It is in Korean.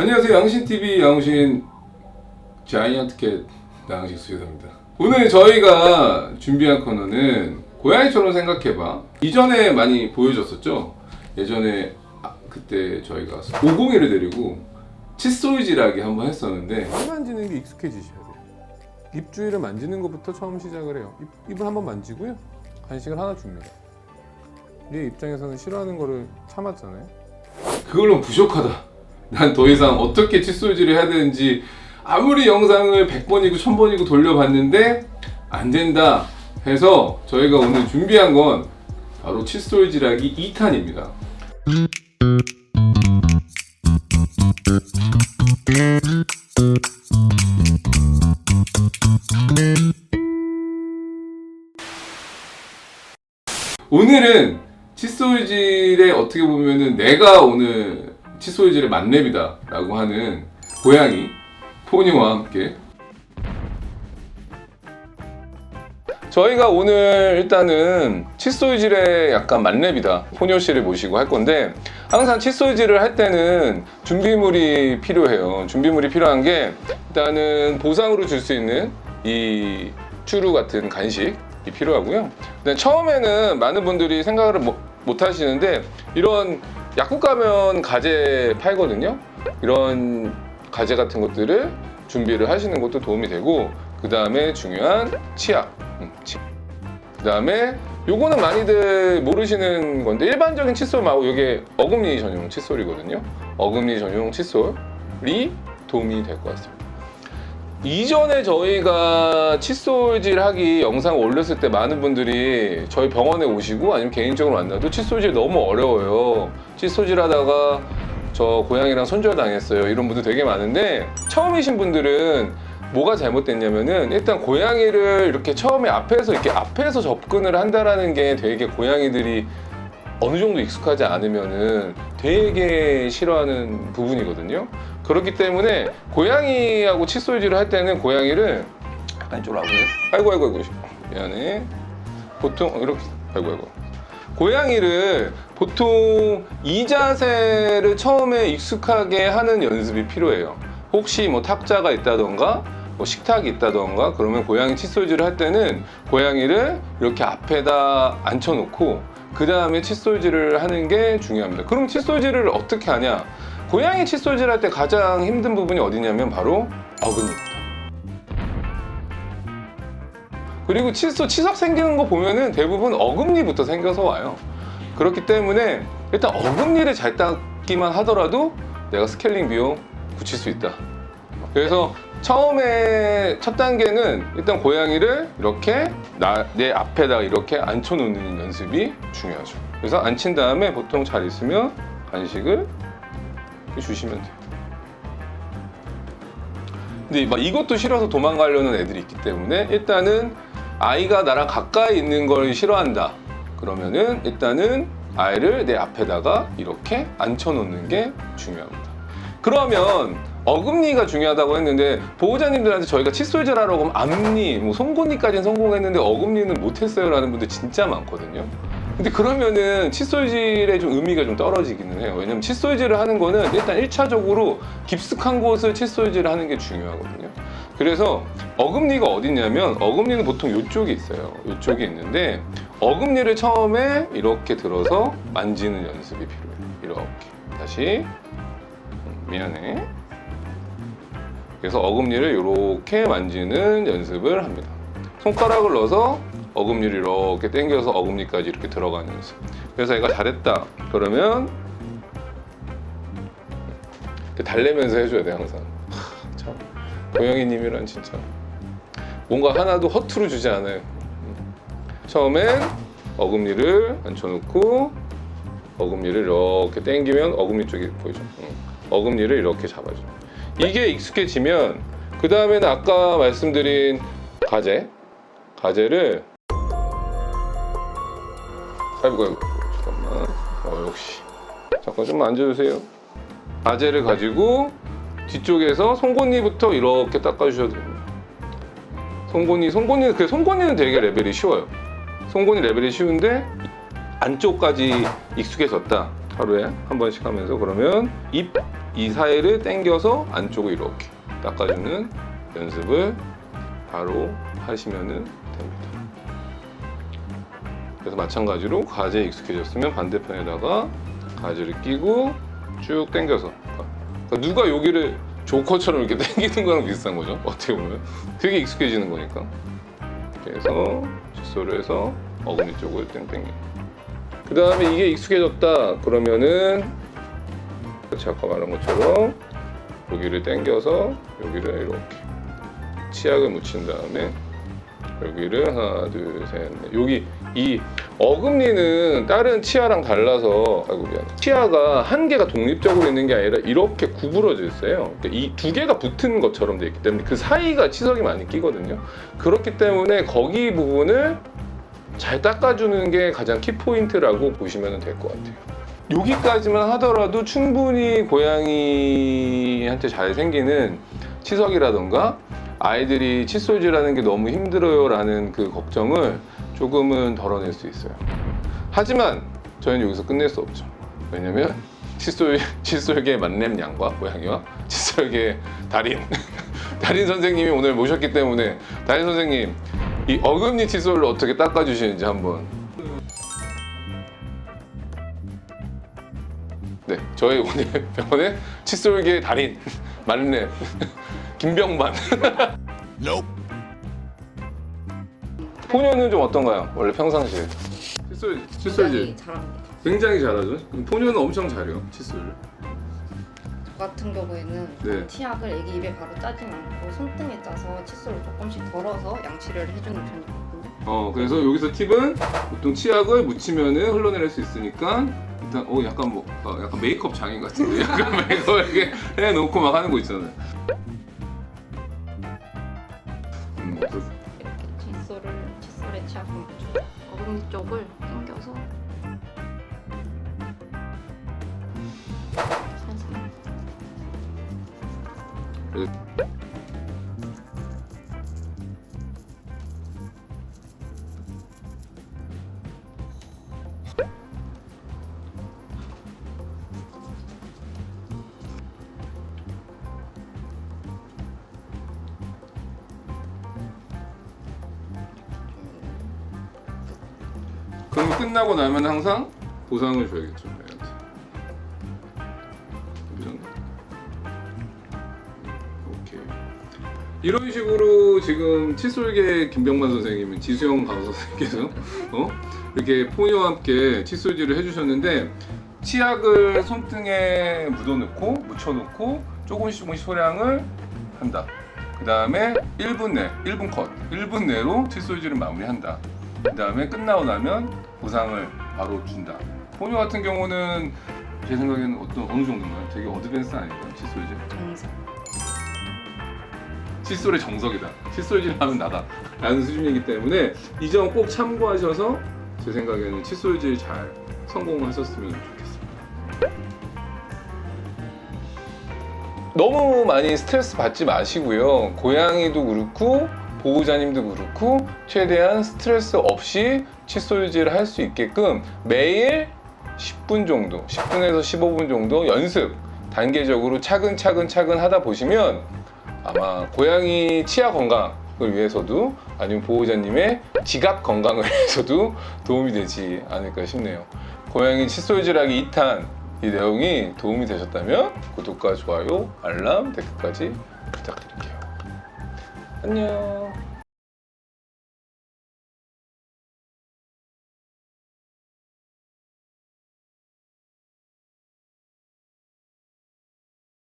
안녕하세요. 양신TV 양신 자이언트캣 양신 수여사입니다. 오늘 저희가 준비한 코너는 고양이처럼 생각해봐. 이전에 많이 보여줬었죠? 예전에 아, 그때 저희가 501을 데리고 칫솔질하기 한번 했었는데 입 만지는 게 익숙해지셔야 돼요. 입 주위를 만지는 것부터 처음 시작을 해요. 입, 입을 한번 만지고요. 간식을 하나 줍니다. 얘 입장에서는 싫어하는 거를 참았잖아요. 그걸로 부족하다. 난 더 이상 어떻게 칫솔질을 해야 되는지 아무리 영상을 100번이고 1000번이고 돌려봤는데 안 된다 해서 저희가 오늘 준비한 건 바로 칫솔질하기 2탄입니다. 오늘은 칫솔질에 어떻게 보면은 내가 오늘 칫솔질의 만렙이다 라고 하는 고양이 포니와 함께. 저희가 오늘 일단은 칫솔질의 약간 만렙이다 포뇨 씨를 모시고 할 건데 항상 칫솔질을 할 때는 준비물이 필요해요. 준비물이 필요한 게 일단은 보상으로 줄 수 있는 이 추루 같은 간식이 필요하고요. 처음에는 많은 분들이 생각을 못, 못 하시는데 이런 약국 가면 가재 팔거든요. 이런 가재 같은 것들을 준비를 하시는 것도 도움이 되고 그 다음에 중요한 치약 음, 그 다음에 요거는 많이들 모르시는 건데 일반적인 칫솔 말고 이게 어금니 전용 칫솔이거든요. 어금니 전용 칫솔이 도움이 될 것 같습니다 이전에 저희가 칫솔질 하기 영상 올렸을 때 많은 분들이 저희 병원에 오시고 아니면 개인적으로 만나도 칫솔질 너무 어려워요 칫솔질 하다가 저 고양이랑 손절 당했어요 이런 분들 되게 많은데 처음이신 분들은 뭐가 잘못됐냐면은 일단 고양이를 이렇게 처음에 앞에서 이렇게 앞에서 접근을 한다라는 게 되게 고양이들이 어느 정도 익숙하지 않으면은 되게 싫어하는 부분이거든요. 그렇기 때문에 고양이하고 칫솔질을 할 때는 고양이를 약간 이쪽으로 와보세요. 아이고 아이고 아이고 미안해. 보통 이렇게 아이고 아이고 고양이를 보통 이 자세를 처음에 익숙하게 하는 연습이 필요해요. 혹시 뭐 탁자가 있다던가 뭐 식탁이 있다던가 그러면 고양이 칫솔질을 할 때는 고양이를 이렇게 앞에다 앉혀놓고 그 다음에 칫솔질을 하는 게 중요합니다. 그럼 칫솔질을 어떻게 하냐? 고양이 칫솔질 할 때 가장 힘든 부분이 어디냐면 바로 어금니입니다. 그리고 칫솔 치석 생기는 거 보면은 대부분 어금니부터 생겨서 와요. 그렇기 때문에 일단 어금니를 잘 닦기만 하더라도 내가 스케일링 비용 붙일 수 있다. 그래서 처음에 첫 단계는 일단 고양이를 이렇게 나, 내 앞에다 이렇게 앉혀놓는 연습이 중요하죠. 그래서 앉힌 다음에 보통 잘 있으면 간식을 주시면 돼요. 근데 막 이것도 싫어서 도망가려는 애들이 있기 때문에 일단은 아이가 나랑 가까이 있는 걸 싫어한다. 그러면은 일단은 아이를 내 앞에다가 이렇게 앉혀놓는 게 중요합니다. 그러면 어금니가 중요하다고 했는데 보호자님들한테 저희가 칫솔질 하라고 하면 앞니, 뭐 송곳니까지는 성공했는데 어금니는 못했어요라는 분들 진짜 많거든요. 근데 그러면은 칫솔질의 좀 의미가 좀 떨어지기는 해요. 왜냐면 칫솔질을 하는 거는 일단 1차적으로 깊숙한 곳을 칫솔질을 하는 게 중요하거든요. 그래서 어금니가 어딨냐면 어금니는 보통 이쪽에 있어요. 이쪽에 있는데 어금니를 처음에 이렇게 들어서 만지는 연습이 필요해요. 이렇게 다시 음, 미안해. 그래서 어금니를 이렇게 만지는 연습을 합니다. 손가락을 넣어서 어금니를 이렇게 당겨서 어금니까지 이렇게 들어가는 연습. 그래서 얘가 잘했다. 그러면 달래면서 해줘야 돼 항상. 하, 참 고양이님이란 진짜 뭔가 하나도 허투루 주지 않아요. 음. 처음엔 어금니를 앉혀놓고 어금니를 이렇게 당기면 어금니 쪽이 보이죠. 응. 어금니를 이렇게 잡아줘. 이게 익숙해지면 그 다음에는 아까 말씀드린 가재, 가재를 아이고 잠깐만. 어 역시 잠깐 좀 앉아주세요. 가재를 가지고 뒤쪽에서 송곳니부터 이렇게 닦아주셔도 됩니다. 송곳니, 송곳니, 그 송곳니는 되게 레벨이 쉬워요. 송곳니 레벨이 쉬운데 안쪽까지 익숙해졌다. 하루에 한 번씩 하면서 그러면 입 이 사이를 당겨서 안쪽을 이렇게 닦아주는 연습을 바로 하시면은 됩니다. 그래서 마찬가지로 가지에 익숙해졌으면 반대편에다가 가지를 끼고 쭉 당겨서 그러니까 누가 여기를 조커처럼 이렇게 당기는 거랑 비슷한 거죠. 어떻게 보면 되게 익숙해지는 거니까. 그래서 칫솔을 해서 어금니 쪽을 땡 당겨. 그 다음에 이게 익숙해졌다 그러면은 제가 아까 말한 것처럼 여기를 당겨서 여기를 이렇게 치약을 묻힌 다음에 여기를 하나 둘셋넷. 여기 이 어금니는 다른 치아랑 달라서 아이고 미안 치아가 한 개가 독립적으로 있는 게 아니라 이렇게 구부러져 있어요. 그러니까 이두 개가 붙은 것처럼 돼 있기 때문에 그 사이가 치석이 많이 끼거든요. 그렇기 때문에 거기 부분을 잘 닦아주는 게 가장 키포인트라고 보시면 될 것 같아요. 여기까지만 하더라도 충분히 고양이한테 잘 생기는 치석이라던가 아이들이 칫솔질하는 게 너무 힘들어요라는 그 걱정을 조금은 덜어낼 수 있어요. 하지만 저희는 여기서 끝낼 수 없죠. 왜냐면 칫솔 칫솔계 만렙 양과 고양이와 칫솔계 달인 달인 선생님이 오늘 모셨기 때문에 달인 선생님 이 어금니 칫솔을 어떻게 닦아주시는지 한번 네, 저희 오늘 병원의 칫솔계 달인 만렙 김병만. 포뇨는 좀 어떤가요? 원래 평상시에 칫솔 칫솔질 굉장히 잘합니다. 굉장히 잘하죠. 포뇨는 엄청 잘해요 칫솔. 저 같은 경우에는 네. 치약을 애기 입에 바로 짜진 않고 손등에 짜서 칫솔을 조금씩 덜어서 양치를 해주는 편이거든요. 어 그래서 여기서 팁은 보통 치약을 묻히면은 흘러내릴 수 있으니까 일단 어 약간 뭐 어, 약간 메이크업 장인 같은데 약간 메이크업 이렇게 해놓고 막 하는 거 있잖아요. 어금니 쪽을 당겨서. 살살 그럼 끝나고 나면 항상 보상을 줘야겠죠. 애한테. 이 정도. 오케이. 이런 식으로 지금 칫솔계 김병만 선생님은 지수영 강사 선생님께서 어? 이렇게 포뇨와 함께 칫솔질을 해주셨는데 치약을 손등에 묻어놓고 묻혀놓고 조금씩 조금씩 소량을 한다. 그 다음에 1분 내, 1분 컷, 1분 내로 칫솔질을 마무리한다. 그 다음에 끝나고 나면 보상을 바로 준다. 포뇨 같은 경우는 제 생각에는 어떤 어느 정도인가요? 되게 어드밴스 아닐까요? 칫솔질? 정상. 칫솔의 정석이다. 칫솔질 하면 나다. 라는 수준이기 때문에 이 점 꼭 참고하셔서 제 생각에는 칫솔질 잘 성공하셨으면 좋겠습니다. 너무 많이 스트레스 받지 마시고요. 고양이도 그렇고 보호자님도 그렇고 최대한 스트레스 없이 칫솔질을 할수 있게끔 매일 10분 정도, 10분에서 15분 정도 연습 단계적으로 차근차근 차근 하다 보시면 아마 고양이 치아 건강을 위해서도 아니면 보호자님의 지갑 건강을 위해서도 도움이 되지 않을까 싶네요. 고양이 칫솔질하기 2탄 이 내용이 도움이 되셨다면 구독과 좋아요, 알람, 댓글까지 부탁드릴게요. 안녕.